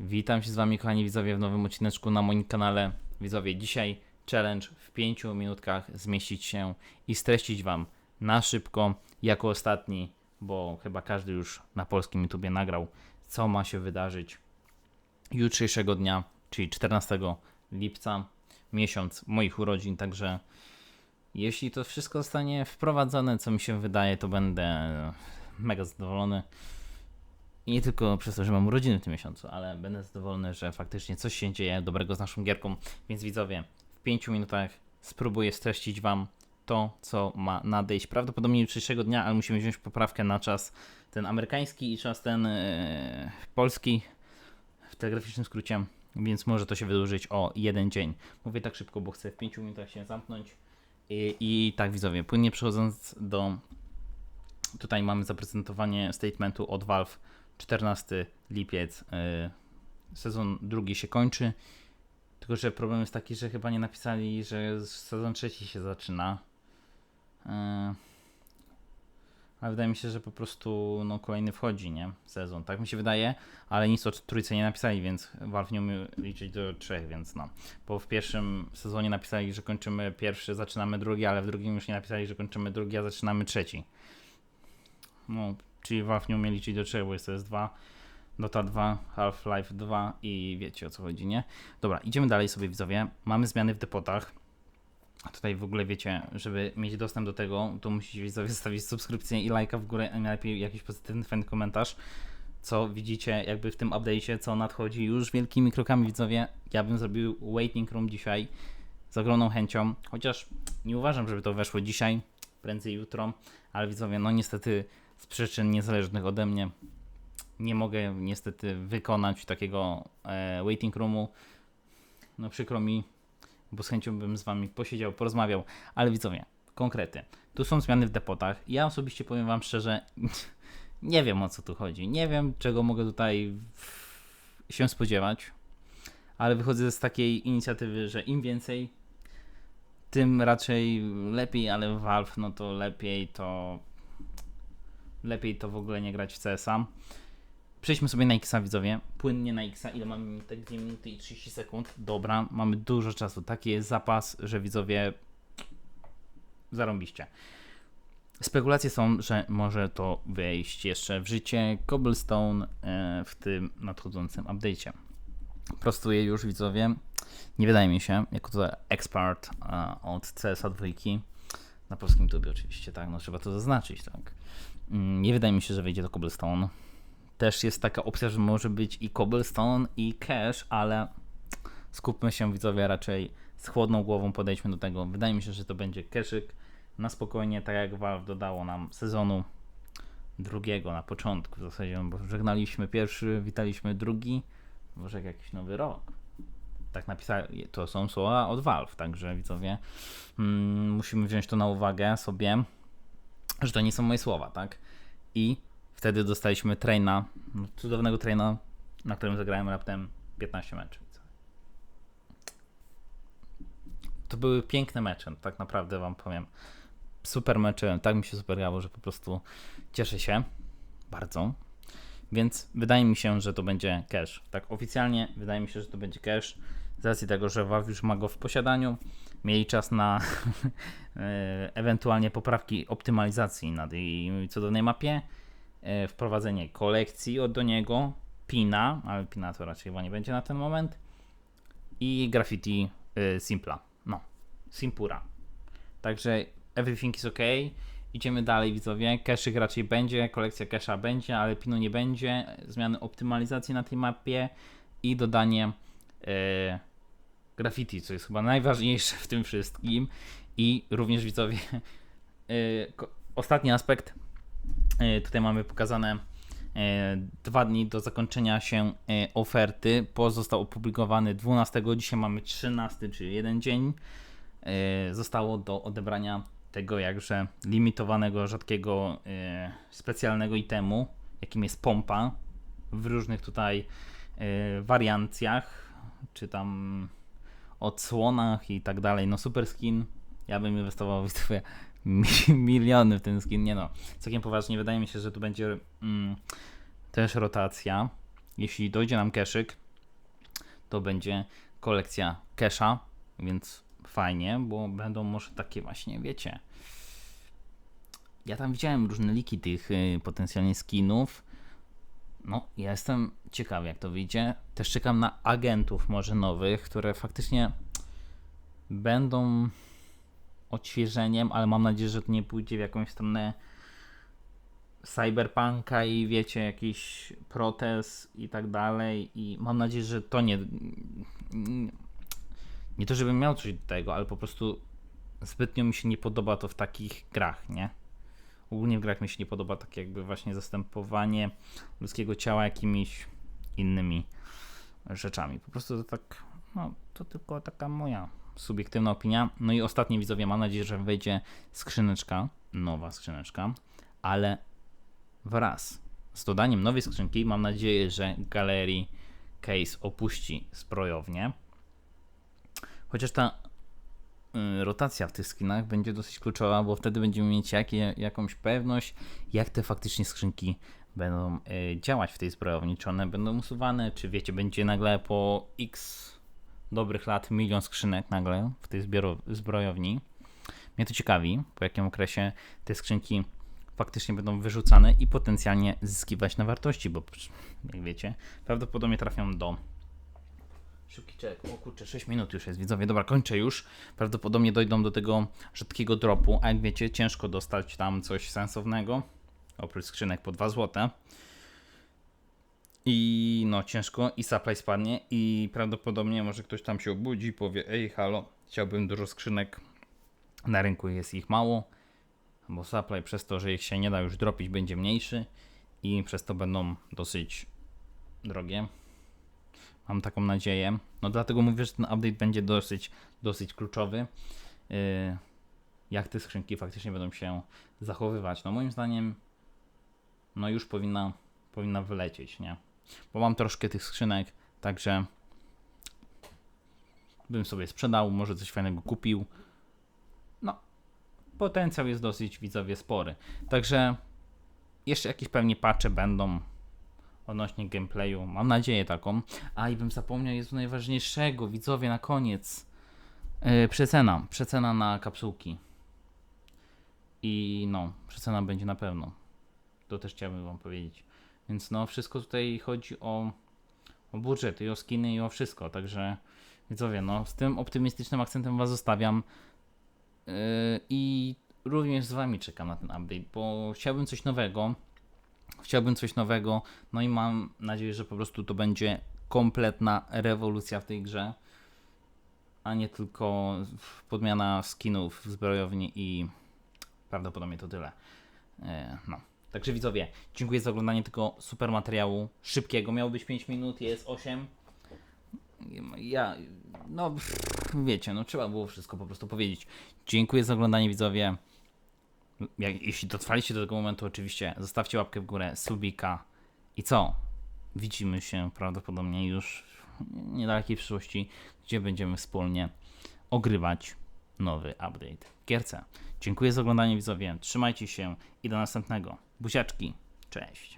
Witam się z Wami, kochani widzowie, w nowym odcineczku na moim kanale. Widzowie, dzisiaj challenge w 5 minutkach zmieścić się i streścić Wam na szybko, jako ostatni, bo chyba każdy już na polskim YouTubie nagrał, co ma się wydarzyć jutrzejszego dnia, czyli 14 lipca, miesiąc moich urodzin, także jeśli to wszystko zostanie wprowadzone, co mi się wydaje, to będę mega zadowolony. I nie tylko przez to, że mam urodziny w tym miesiącu, ale będę zadowolony, że faktycznie coś się dzieje dobrego z naszą gierką. Więc widzowie, w 5 minutach spróbuję streścić Wam to, co ma nadejść. Prawdopodobnie jutrzejszego dnia, ale musimy wziąć poprawkę na czas ten amerykański i czas ten yy, polski w telegraficznym skrócie, więc może to się wydłużyć o jeden dzień. Mówię tak szybko, bo chcę w 5 minutach się zamknąć. I, I tak widzowie, płynnie przechodząc do Tutaj mamy zaprezentowanie statementu od Valve 14 lipiec. y, Sezon drugi się kończy. Tylko, że problem jest taki, że chyba nie napisali, że sezon trzeci się zaczyna. Y, Ale wydaje mi się, że po prostu no, kolejny wchodzi, nie? Sezon. Tak mi się wydaje, ale nic o trójce nie napisali, więc Valve nie umie liczyć do trzech, więc no. Bo w pierwszym sezonie napisali, że kończymy pierwszy, zaczynamy drugi, ale w drugim już nie napisali, że kończymy drugi, a zaczynamy trzeci. No, czyli Valve nie umie liczyć do 3, bo jest CS2, Dota 2, Half-Life 2 i wiecie o co chodzi, nie? Dobra, idziemy dalej sobie widzowie. Mamy zmiany w depotach. Tutaj w ogóle wiecie, żeby mieć dostęp do tego, to musicie widzowie zostawić subskrypcję i lajka w górę, a najlepiej jakiś pozytywny fajny komentarz. Co widzicie jakby w tym update'cie, co nadchodzi już wielkimi krokami widzowie. Ja bym zrobił waiting room dzisiaj z ogromną chęcią, chociaż nie uważam, żeby to weszło dzisiaj, prędzej jutro, ale widzowie, no niestety z przyczyn niezależnych ode mnie nie mogę niestety wykonać takiego e, waiting roomu. No przykro mi, bo z chęcią bym z wami posiedział, porozmawiał, ale widzowie, konkrety. Tu są zmiany w depotach. Ja osobiście powiem wam szczerze, nie wiem o co tu chodzi. Nie wiem, czego mogę tutaj się spodziewać, ale wychodzę z takiej inicjatywy, że im więcej, tym raczej lepiej, ale Valve, no to lepiej to lepiej to w ogóle nie grać w CS-a. Przejdźmy sobie na Xa widzowie. Płynnie na Xa. Ile mamy minutek? 2 minuty i 30 sekund. Dobra, mamy dużo czasu. Taki jest zapas, że widzowie zarąbiście. Spekulacje są, że może to wejść jeszcze w życie Cobblestone e, w tym nadchodzącym update'cie. Prostuję już widzowie. Nie wydaje mi się, jako to ekspert e, od CSA 2 na polskim YouTube oczywiście, tak, no trzeba to zaznaczyć, tak. Mm, Nie wydaje mi się, że wejdzie do Cobblestone. Też jest taka opcja, że może być i Cobblestone, i Cash, ale skupmy się widzowie raczej z chłodną głową podejdźmy do tego. Wydaje mi się, że to będzie Cashyk na spokojnie, tak jak Valve dodało nam sezonu drugiego na początku w zasadzie, no bo żegnaliśmy pierwszy, witaliśmy drugi, może jak jakiś nowy rok. Tak napisali, to są słowa od Valve, także widzowie mm, musimy wziąć to na uwagę sobie że to nie są moje słowa, tak? I wtedy dostaliśmy traina, no, cudownego traina, na którym zagrałem raptem 15 meczów. To były piękne mecze, tak naprawdę wam powiem. Super mecze, tak mi się super grało, że po prostu cieszę się bardzo. Więc wydaje mi się, że to będzie cash. Tak oficjalnie wydaje mi się, że to będzie cash. Z racji tego, że Valve już ma go w posiadaniu. Mieli czas na e, ewentualnie poprawki optymalizacji na tej cudownej mapie, e, wprowadzenie kolekcji od do niego, pina, ale pina to raczej chyba nie będzie na ten moment i graffiti e, Simpla, no, Simpura. Także everything is ok. Idziemy dalej widzowie, Keszyk raczej będzie, kolekcja Kesha będzie, ale pinu nie będzie, zmiany optymalizacji na tej mapie i dodanie e, graffiti, co jest chyba najważniejsze w tym wszystkim. I również widzowie, y, ostatni aspekt. y, Tutaj mamy pokazane y, dwa dni do zakończenia się oferty. Post został opublikowany 12, dzisiaj mamy 13, czyli jeden dzień. Zostało do odebrania tego jakże limitowanego, rzadkiego, specjalnego itemu, jakim jest pompa w różnych tutaj wariancjach, czy tam odsłonach i tak dalej. No super skin. Ja bym inwestował w sobie miliony w ten skin. Nie no, całkiem poważnie. Wydaje mi się, że tu będzie mm, też rotacja. Jeśli dojdzie nam keszyk, to będzie kolekcja Kesha, więc fajnie, bo będą może takie właśnie, wiecie. Ja tam widziałem różne liki tych y, potencjalnie skinów. No, ja jestem ciekawy, jak to wyjdzie. Też czekam na agentów, może nowych, które faktycznie będą odświeżeniem, ale mam nadzieję, że to nie pójdzie w jakąś stronę cyberpunka i wiecie, jakiś protest i tak dalej. I mam nadzieję, że to nie. Nie to, żebym miał coś do tego, ale po prostu zbytnio mi się nie podoba to w takich grach, nie? Ogólnie w grach mi się nie podoba tak jakby właśnie zastępowanie ludzkiego ciała jakimiś innymi rzeczami. Po prostu to tak, no to tylko taka moja subiektywna opinia. No i ostatnie widzowie, mam nadzieję, że wejdzie skrzyneczka, nowa skrzyneczka, ale wraz z dodaniem nowej skrzynki mam nadzieję, że galerii case opuści zbrojownię. Chociaż ta rotacja w tych skinach będzie dosyć kluczowa, bo wtedy będziemy mieć jakie, jakąś pewność, jak te faktycznie skrzynki będą y, działać w tej zbrojowni. Czy one będą usuwane, czy wiecie, będzie nagle po x dobrych lat milion skrzynek nagle w tej zbrojowni. Mnie to ciekawi, po jakim okresie te skrzynki faktycznie będą wyrzucane i potencjalnie zyskiwać na wartości, bo jak wiecie, prawdopodobnie trafią do Szybki czek. O kurczę, 6 minut już jest, widzowie. Dobra, kończę już. Prawdopodobnie dojdą do tego rzadkiego dropu, a jak wiecie, ciężko dostać tam coś sensownego. Oprócz skrzynek po 2 zł. I no, ciężko. I supply spadnie. I prawdopodobnie może ktoś tam się obudzi i powie: Ej, halo, chciałbym dużo skrzynek. Na rynku jest ich mało. Bo supply przez to, że ich się nie da już dropić, będzie mniejszy. I przez to będą dosyć drogie. Mam taką nadzieję. No dlatego mówię, że ten update będzie dosyć, dosyć kluczowy. Yy, jak te skrzynki faktycznie będą się zachowywać. No moim zdaniem no już powinna, powinna wylecieć, nie? Bo mam troszkę tych skrzynek, także bym sobie sprzedał, może coś fajnego kupił. No, potencjał jest dosyć widzowie spory. Także jeszcze jakieś pewnie patche będą odnośnie gameplayu. Mam nadzieję taką. A i bym zapomniał, jest najważniejszego, widzowie, na koniec. Yy, przecena. Przecena na kapsułki. I no, przecena będzie na pewno. To też chciałbym Wam powiedzieć. Więc no, wszystko tutaj chodzi o, o budżet i o skiny i o wszystko. Także widzowie, no, z tym optymistycznym akcentem Was zostawiam. Yy, I również z Wami czekam na ten update, bo chciałbym coś nowego. Chciałbym coś nowego, no i mam nadzieję, że po prostu to będzie kompletna rewolucja w tej grze, a nie tylko podmiana skinów w zbrojowni i prawdopodobnie to tyle. E, No. Także widzowie, dziękuję za oglądanie tego super materiału szybkiego. Miało być 5 minut, jest 8. Ja, no wiecie, no trzeba było wszystko po prostu powiedzieć. Dziękuję za oglądanie widzowie jak, jeśli dotrwaliście do tego momentu, oczywiście zostawcie łapkę w górę, subika i co? Widzimy się prawdopodobnie już w niedalekiej przyszłości, gdzie będziemy wspólnie ogrywać nowy update w gierce. Dziękuję za oglądanie widzowie, trzymajcie się i do następnego. Buziaczki, cześć.